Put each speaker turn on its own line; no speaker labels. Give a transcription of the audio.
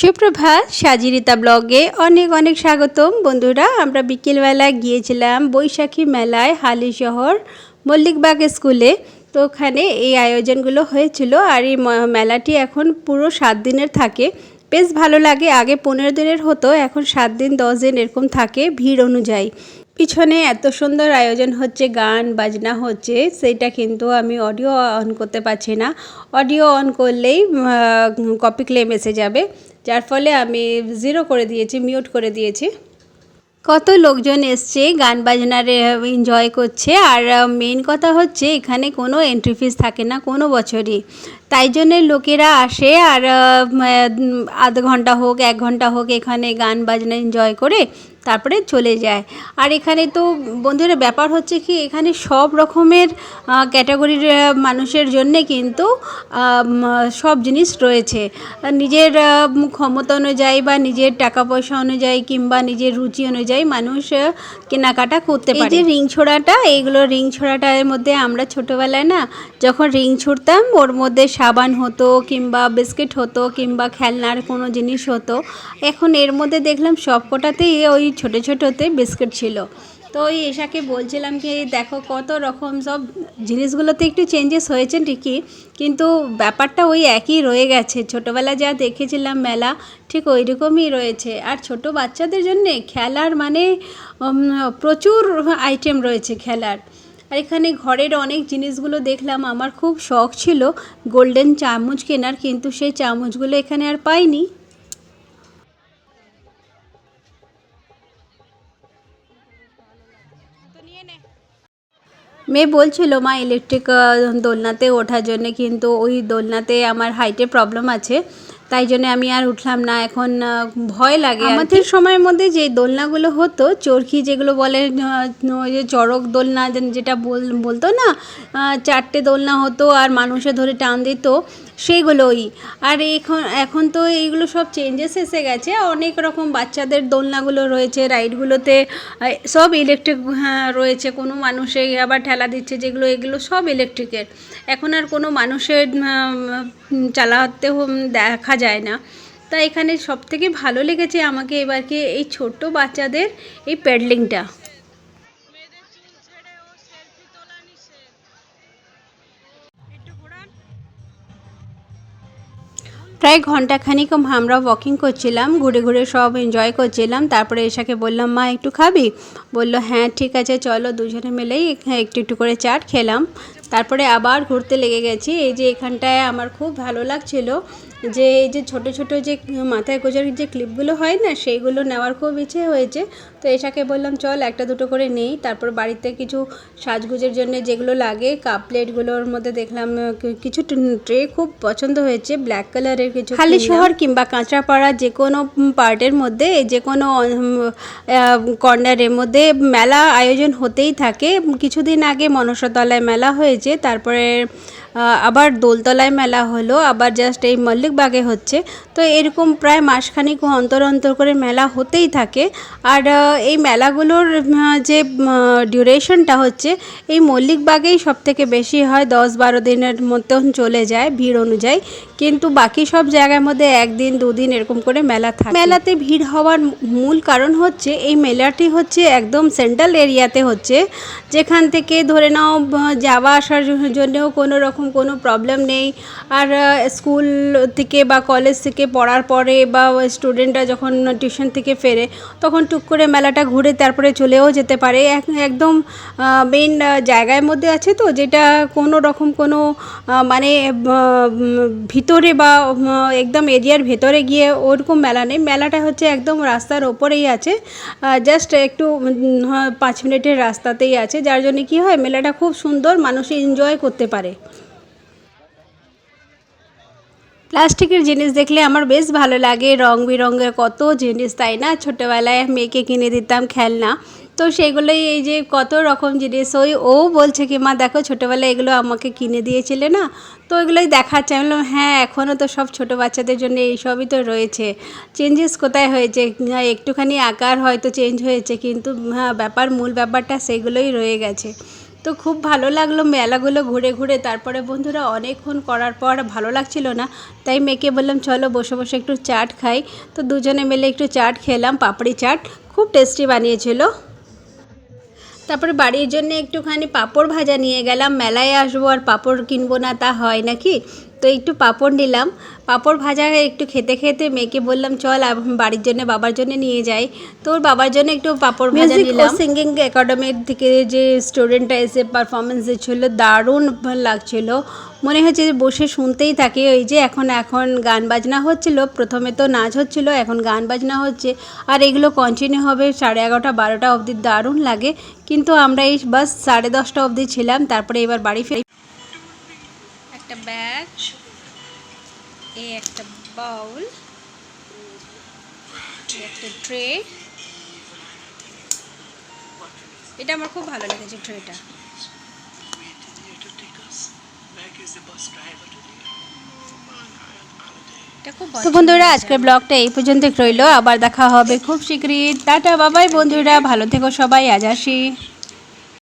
সুপ্রভাত সাজিরিতা ব্লগে অনেক অনেক স্বাগতম। বন্ধুরা, আমরা বিকেলবেলা গিয়েছিলাম বৈশাখী মেলায় হালি শহর, মল্লিকবাগ স্কুলে। তো ওখানে এই আয়োজনগুলো হয়েছিল আর এই মেলাটি এখন পুরো সাত দিনের থাকে। বেশ ভালো লাগে, আগে পনেরো দিনের হতো, এখন সাত দিন, দশ দিন এরকম থাকে ভিড় অনুযায়ী। পিছনে এত সুন্দর আয়োজন হচ্ছে, গান, বাজনা হচ্ছে, সেইটা কিন্তু আমি অডিও অন করতে পারছি না। অডিও অন করলেই কপি ক্লেম এসে যাবে। যার ফলে আমি জিরো করে দিয়েছি মিউট করে দিয়েছি। কত লোকজন এসছে, গান বাজনার এনজয় করছে, আর মেন কথা হচ্ছে এখানে কোনো এন্ট্রি ফিস থাকে না কোনো বছরই। তাই জন্যে লোকেরা আসে আর আধ ঘণ্টা হোক, এক ঘণ্টা হোক এখানে গান বাজনা এনজয় করে তারপরে চলে যায়। আর এখানে তো বন্ধুরা ব্যাপার হচ্ছে কি এখানে সব রকমের ক্যাটাগরির মানুষের জন্যে কিন্তু সব জিনিস রয়েছে। নিজের ক্ষমতা অনুযায়ী বা নিজের টাকা পয়সা অনুযায়ী কিংবা নিজের রুচি অনুযায়ী মানুষ কেনাকাটা করতে পারে। যে রিং ছোড়াটা এইগুলো রিং ছোড়াটার মধ্যে আমরা ছোটোবেলায় না যখন রিং ছুড়তাম ওর মধ্যে সাবান হতো কিংবা বিস্কিট হতো কিংবা খেলনার কোনো জিনিস হতো। এখন এর মধ্যে দেখলাম সব কটাতেই ওই ছোটো ছোটোতে বিস্কিট ছিল। তো ওই এশাকে বলছিলাম কি, দেখো কত রকম সব জিনিসগুলোতে একটু চেঞ্জেস হয়েছে ঠিকই, কিন্তু ব্যাপারটা ওই একই রয়ে গেছে। ছোটোবেলায় যা দেখেছিলাম মেলা, ঠিক ওই রকমই রয়েছে। আর ছোট বাচ্চাদের জন্যে খেলার মানে প্রচুর আইটেম রয়েছে খেলার। আর এখানে ঘরের অনেক জিনিসগুলো দেখলাম, আমার খুব শখ ছিল। গোল্ডেন চামচ কেনার, কিন্তু সেই চামচগুলো এখানে আর পাইনি। মেয়ে বলছিল মা ইলেকট্রিক দোলনাতে ওঠার জন্য কিন্তু ওই দোলনাতে আমার হাইটে প্রবলেম আছে। তাই জন্য আমি আর উঠলাম না। এখন ভয় লাগে আমাদের সময়ের মধ্যে যে দোলনাগুলো হতো চরখি যেগুলো বলে ওই যে চরক দোলনা যেটা বল বলতো না চারটে দোলনা হতো আর মানুষে ধরে টান দিত সেইগুলোই আর এখন এখন তো এইগুলো সব চেঞ্জেস এসে গেছে। অনেক রকম বাচ্চাদের দোলনাগুলো রয়েছে, রাইডগুলোতে সব ইলেকট্রিক রয়েছে। কোনো মানুষে আবার ঠেলা দিচ্ছে যেগুলো, এগুলো সব ইলেকট্রিকের এখন আর কোনো মানুষের চালাতে দেখা যায় না। তা এখানে সব থেকে ভালো লেগেছে আমাকে এবারকে এই ছোট্ট বাচ্চাদের এই প্যাডলিংটা প্রায় ঘন্টাখানিক আমরা ওয়াকিং করছিলাম, ঘুরে ঘুরে সব এনজয় করছিলাম। তারপরে এসাকে বললাম, মা, একটু খাবি? বলল হ্যাঁ ঠিক আছে, চলো দুজনে মিলেই একটু একটু করে চাট খেলাম। তারপরে আবার ঘুরতে লেগে গেছি। এই যে এখানটায় আমার খুব ভালো লাগছিল যে এই যে ছোট ছোট যে মাথায় গোজার যে ক্লিপগুলো হয় না সেইগুলো নেওয়ার খুব ইচ্ছে হয়েছে। তো এসাকে বললাম চল একটা দুটো করে নেই। তারপর বাড়িতে কিছু সাজগুজের জন্য যেগুলো লাগে কাপ প্লেটগুলোর মধ্যে দেখলাম কিছু ট্রে খুব পছন্দ হয়েছে। ব্ল্যাক কালারের কিছু খালি শহর কিংবা কাঁচরাপাড়া যে কোনো পার্টের মধ্যে যে কোনো কর্নারের মধ্যে মেলা আয়োজন হতেই থাকে। কিছুদিন আগে মনসাতলায় মেলা হয়েছে তারপরে আহ, আবার দোলতলায় মেলা হলো, আবার জাস্ট এই মল্লিকবাগে হচ্ছে। তো এরকম প্রায় মাসখানিক অন্তর অন্তর করে মেলা হতেই থাকে। আর এই মেলাগুলোর যে ডিউরেশনটা হচ্ছে, এই মল্লিকবাগেই সব থেকে বেশি হয় দশ বারো দিনের মতন চলে যায় ভিড় অনুযায়ী। কিন্তু বাকি সব জায়গার মধ্যে একদিন, দুদিন এরকম করে মেলা থাকে। মেলাতে ভিড় হওয়ার মূল কারণ হচ্ছে, এই মেলাটি হচ্ছে একদম সেন্ট্রাল এরিয়াতে হচ্ছে। যেখান থেকে ধরে নাও যাওয়া আসার জন্যেও কোনো রকম কোনো প্রবলেম নেই। আর স্কুল থেকে বা কলেজ থেকে পড়ার পরে বা স্টুডেন্টরা যখন টিউশন থেকে ফেরে, তখন টুক করে মেলাটা ঘুরে তারপরে চলেও যেতে পারে। একদম মেন জায়গার মধ্যে আছে তো, যেটা কোনো রকম কোনো মানে ভিতরে বা একদম এরিয়ার ভেতরে গিয়ে ওরকম মেলা নেই। মেলাটা হচ্ছে একদম রাস্তার ওপরেই আছে। জাস্ট একটু পাঁচ মিনিটের রাস্তাতেই আছে। যার জন্য কি হয়, মেলাটা খুব সুন্দর, মানুষ এনজয় করতে পারে। প্লাস্টিকের জিনিস দেখলে আমার বেশ ভালো লাগে রং বেরঙের কত জিনিস তাই না? ছোটোবেলায় মেয়েকে কিনে দিতাম খেলনা। তো সেগুলোই এই যে কত রকম জিনিস ওই ও বলছে কি মা দেখো ছোটোবেলায় এগুলো আমাকে কিনে দিয়েছিলে না? তো ওইগুলোই দেখাচ্ছে। আমি বললাম হ্যাঁ এখনও তো সব ছোটো বাচ্চাদের জন্য এইসবই তো রয়েছে। চেঞ্জেস কোথায় হয়েছে? হ্যাঁ, একটুখানি আকার হয়তো চেঞ্জ হয়েছে কিন্তু হ্যাঁ ব্যাপার মূল ব্যাপারটা সেগুলোই রয়ে গেছে। তো খুব ভালো লাগল মেলাগুলো ঘুরে ঘুরে। তারপরে বন্ধুরা অনেকক্ষণ করার পর ভালো লাগছিল না, তাই মেয়েকে বললাম, চলো বসে বসে একটু চাট খাই। তো দুজনে মিলে একটু চাট খেলাম, পাপড়ি চাট, খুব টেস্টি বানিয়েছিল। তারপরে বাড়ির জন্য একটুখানি পাঁপড় ভাজা নিয়ে গেলাম, মেলায় আসব আর পাঁপড় কিনবো না তা হয় নাকি? তো একটু পাঁপড় নিলাম। পাঁপড় ভাজা একটু খেতে খেতে মেয়েকে বললাম চল বাড়ির জন্য বাবার জন্য নিয়ে যাই। তো ওর বাবার জন্য একটু পাঁপড় ভাজা নিলাম। সিঙ্গিং একাডেমির থেকে যে স্টুডেন্টটা এসে পারফরমেন্স দিচ্ছিল দারুণ লাগছিল। মনে হচ্ছে যে বসে শুনতেই থাকি ওই যে এখন এখন গান বাজনা হচ্ছিল প্রথমে তো নাচ হচ্ছিল এখন গান বাজনা হচ্ছে। আর এগুলো কন্টিনিউ হবে সাড়ে এগারোটা বারোটা অবধি দারুণ লাগে। কিন্তু আমরা এই বাস সাড়ে দশটা অবধি ছিলাম তারপরে এবার বাড়ি ফিরে একটা ব্যাগ এই একটা বাউল একটা ট্রে। এটা আমার খুব ভালো লেগেছে ট্রেটা। তো বন্ধুরা আজকের ব্লগটা এই পর্যন্ত রইল। আবার দেখা হবে খুব শীঘ্রই। টাটা বাবাই বন্ধুরা। ভালো থেকো সবাই। আজ আসি।